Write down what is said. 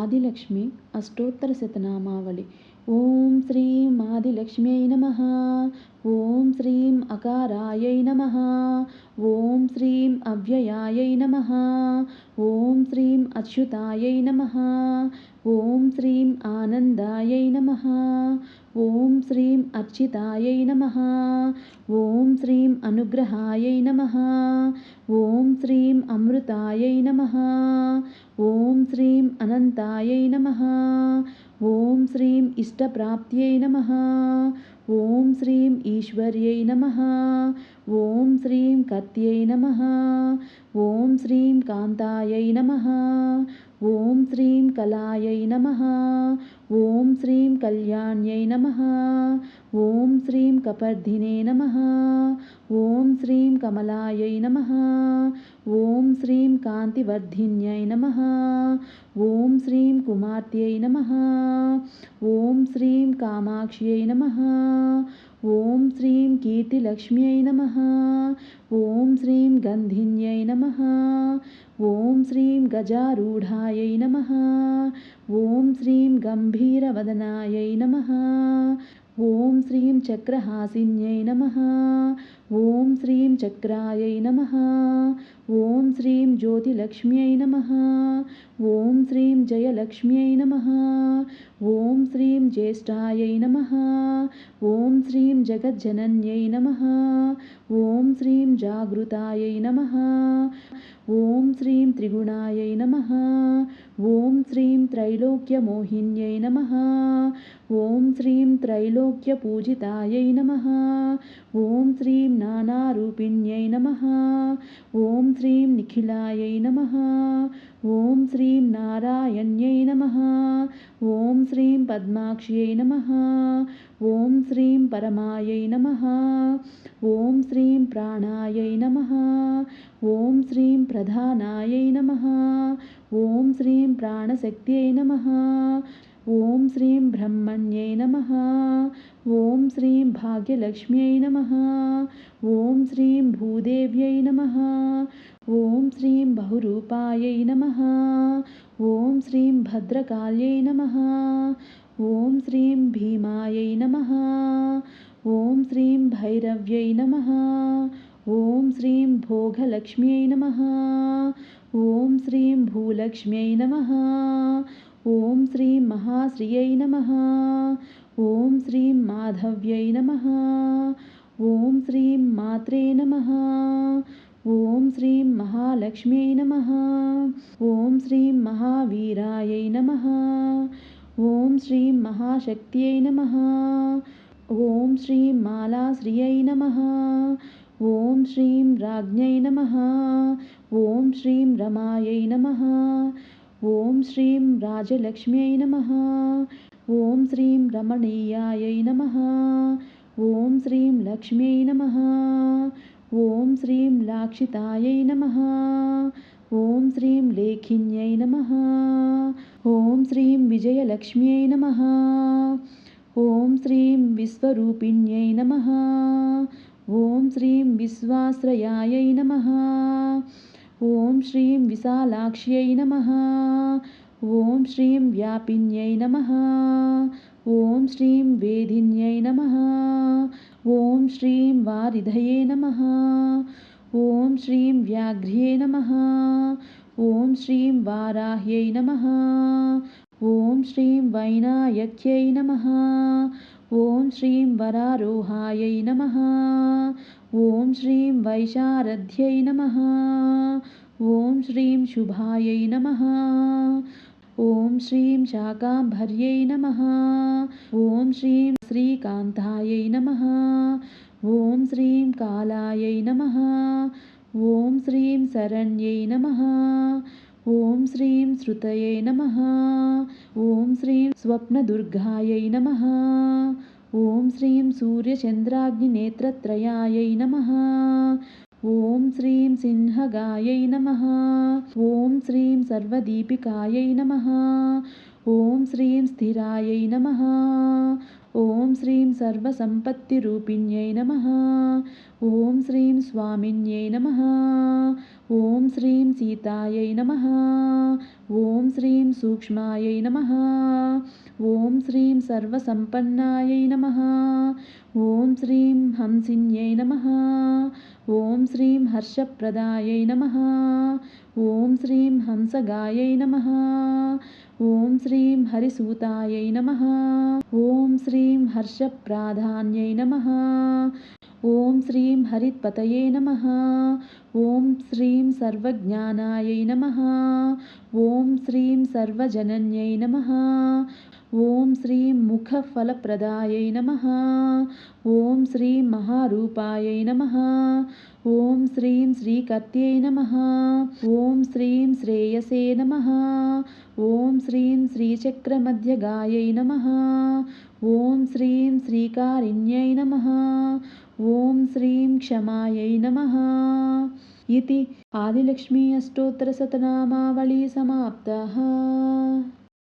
ఆదిలక్ష్మి అష్టోత్తర శతనామావళి. ఓం శ్రీం ఆదిలక్ష్మ్యై నమ. ఓం శ్రీం అకారాయై నమ. ఓం శ్రీం అవ్యయాయై నమ. ఓం శ్రీం అచ్యుతాయై నమ. ఓం శ్రీం ఆనందాయై నమ. ఓం శ్రీం అర్చితాయై నమ. ఓం శ్రీం అనుగ్రహాయై నమ. ఓం శ్రీం అమృతాయై నమ. ఓం శ్రీం అనంతాయై నమ. ఓం శ్రీం ఇష్టప్రాప్త్యై నమ. ఓం శ్రీం ఈశ్వర్యై నమ. ఓం శ్రీం కత్యై నమ. ఓం శ్రీం కాంతాయై నమ. ఓం శ్రీం కళాయై నమ. ఓం శ్రీం కళ్యాణ్యై నమ. ఓం శ్రీం కపర్ధినే నమ. ఓం శ్రీం కమలాయై నమ. ఓం శ్రీం కాంతివర్ధిన్యై నమ. ఓం శ్రీం కుమార్తెయై నమ. ఓం శ్రీం కామాక్ష్యై నమ. ఓం శ్రీం కీర్తిలక్ష్మ్యై నమ. ఓం శ్రీం గంధిన్యై నమ. ఓం శ్రీం గజారూఢాయై నమ. ఓం శ్రీం గంభీరవదనాయై నమ. ఓం శ్రీం చక్రహాసిన్యై నమ. ఓం శ్రీం చక్రాయై నమ. ఓం శ్రీం జ్యోతిలక్ష్మ్యై నమ. ఓం శ్రీం జయలక్ష్మ్యై నమ. ఓం శ్రీం జ్యేష్ఠాయై నమ. ఓం శ్రీం జగజ్జనన్యై నమ. ఓం శ్రీం జాగృతాయై నమ. ఓం శ్రీం త్రిగుణాయై నమ. ॐ श्रीं त्रैलोक्यमोहिन्यै नमः। ॐ श्रीं त्रैलोक्यपूजितायै नमः। ॐ श्रीं नानारूपिण्यै नमः। ॐ श्रीं निखिलायै नमः। ॐ श्रीं नारायण्यै नमः। ॐ श्रीं पद्माक्ष्यै नमः। ॐ श्रीं परमायै नमः। ॐ श्रीं प्राणायै नमः। ॐ श्रीं प्रधानायै नमः। ॐ श्रीं प्राणशक्त्यै नमः। ॐ श्रीं ब्रह्मण्यै नमः। ॐ श्रीं भाग्यलक्ष्म्यै नमः। ॐ श्रीं भूदेव्यै नमः। ॐ श्रीं बहुरूपायै नमः। ॐ श्रीं भद्रकाल्यै नमः। ॐ श्रीं भीमायै नमः। ॐ श्रीं भैरव्यै नमः। ॐ श्रीं भोगलक्ष्म्यै नमः। ॐ श्रीं भूलक्ष्म्यै नमः। ॐ श्रीं महाश्रियै नमः। ॐ श्रीं माधव्यै नमः। ॐ श्रीं मात्रे नमः। ॐ श्रीं महालक्ष्म्यै नमः। ॐ श्रीं महावीरायै नमः। ॐ श्रीं महाशक्त्यै नमः। ॐ श्रीं मालाश्रियै नमः। ॐ श्रीं राज्ञै नमः। ॐ श्रीं रमायै नमः। ॐ श्रीं राजलक्ष्म्यै नमः। ॐ श्रीं रमणीयायै नमः। ॐ श्रीं लक्ष्म्यै नमः। ॐ श्रीं लाक्षितायै नमः। ॐ श्रीं लेखिन्यै नमः। ॐ श्रीं विजयलक्ष्म्यै नमः। ॐ श्रीं विश्वरूपिण्यै नमः। ఓం శ్రీం విశ్వాశ్రయాయై నమ. ఓం శ్రీం విశాలాక్ష్యై నమ. ఓం శ్రీం వ్యాపిన్యై నమ. ఓం శ్రీం వేదిన్యై నమ. ఓం శ్రీం వారిధయే నమ. ఓం శ్రీం వ్యాఘ్ర్యే నమ. ఓం శ్రీం వారాహ్యై నమ. ఓం శ్రీం వైనాయక్యై నమ. ఓం శ్రీం వరారోహాయై నమ. ఓం శ్రీం వైశారథ్యై నమ. ఓం శ్రీం శుభాయై నమ. ఓం శ్రీం శాకాంభర్యై నమ. ఓం శ్రీం శ్రీకాంతాయై నమ. ఓం శ్రీం కాలాయై నమ. ఓం శ్రీం శరణ్యై నమ. ఓం శ్రీం శృతయై నమ. ఓం స్వప్నదుర్గాయై నమ ఓం శ్రీం సూర్యచంద్రాగ్ని నేత్రత్రయాయై నమ ఓం శ్రీం సింహగాయై నమ ఓం శ్రీం సర్వదీపికాయై నమ ఓం శ్రీం స్థిరాయై నమ ॐ श्रीं सर्वसम्पत्तिरूपिण्यै नमः। ॐ श्रीं स्वामिन्यै नमः। ॐ श्रीं सीतायै नमः। ॐ श्रीं सूक्ष्मायै नमः। ॐ श्रीं सर्वसम्पन्नायै नमः। ॐ श्रीं हंसिन्यै नमः। ॐ श्रीं हर्षप्रदायै नमः। ॐ श्रीं हंसगायै नमः। ॐ श्रीं हरिसूतायै नमः। ॐ श्रीं हर्षप्राधान्यै नमः। ॐ श्रीं हरित्पतये नमः। ॐ श्रीं सर्वज्ञानायै नमः। ॐ श्रीं सर्वजनन्यै नमः। ఓం శ్రీ ముఖఫలప్రదాయై నమ. ఓం శ్రీ మహారూపాయై నమ. ఓం శ్రీం శ్రీకత్యై నమ. ఓం శ్రీం శ్రేయసే నమ. ఓం శ్రీం శ్రీచక్రమధ్యగాయై నమ. ఓం శ్రీం శ్రీకారిణ్యై నమ. ఓం శ్రీం క్షమాయై నమ. ఇది ఆదిలక్ష్మీ అష్టోత్తరశతనామావళీ సమాప్త.